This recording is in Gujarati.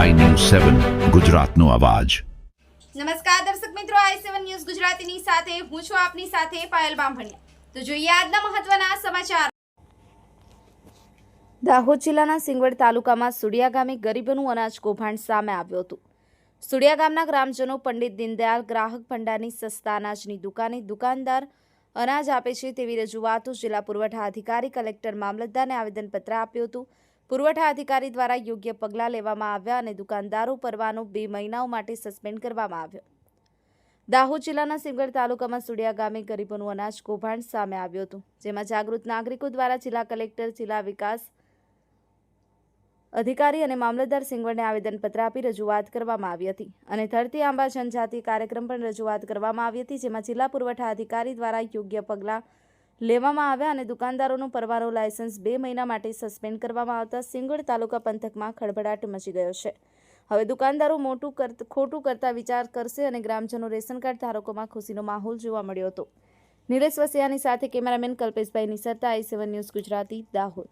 સેવન, ગુજરાતનો અવાજ. નમસ્કાર દર્શક મિત્રો, આઈ સેવન ન્યૂઝ ગુજરાતીની સાથે હું છું આપની સાથે પાયલ બામભણિયા. તો જોઈએ આજના મહત્વના સમાચાર. દાહોદ જિલ્લાના સિંગવડ તાલુકામાં સુડિયા ગામે ગરીબોનું અનાજ કૌભાંડ સામે આવ્યું હતું. સુડિયા ગામના ગ્રામજનો પંડિત દીનદયાલ ગ્રાહક ભંડારની સસ્તા અનાજની દુકાને દુકાનદાર અનાજ આપે છે તેવી રજૂઆતો જિલ્લા પુરવઠા અધિકારી કલેક્ટર મામલતદારને આવેદનપત્ર આપ્યું હતું. પુરવઠા અધિકારી દ્વારા યોગ્ય પગલાં લેવામાં આવ્યા અને દુકાનદારો પરવાનો બે મહિનાઓ માટે સસ્પેન્ડ કરવામાં આવ્યો. દાહોદ જિલ્લાના સિંગડ તાલુકામાં સુડિયા ગામે ગરીબોનું અનાજ કૌભાંડ સામે આવ્યું હતું, જેમાં જાગૃત નાગરિકો દ્વારા જિલ્લા કલેક્ટર, જિલ્લા વિકાસ અધિકારી અને મામલતદાર સિંગવડને આવેદનપત્ર આપી રજૂઆત કરવામાં આવી હતી અને ધરતી આંબા જનજાતિ કાર્યક્રમ પણ રજૂઆત કરવામાં આવી હતી, જેમાં જિલ્લા પુરવઠા અધિકારી દ્વારા યોગ્ય પગલાં લેવામાં આવ્યા અને દુકાનદારોનો પરવારો લાયસન્સ બે મહિના માટે સસ્પેન્ડ કરવામાં આવતા સિંગોડ તાલુકા પંથકમાં ખળભળાટ મચી ગયો છે. હવે દુકાનદારો મોટું ખોટું કરતા વિચાર કરશે અને ગ્રામજનો રેશન કાર્ડ ધારકોમાં ખુશીનો માહોલ જોવા મળ્યો હતો. નિલેશ વસિયાની સાથે cameraman Kalpeshbhai Nisarta, I seven news Gujarati, Dahod.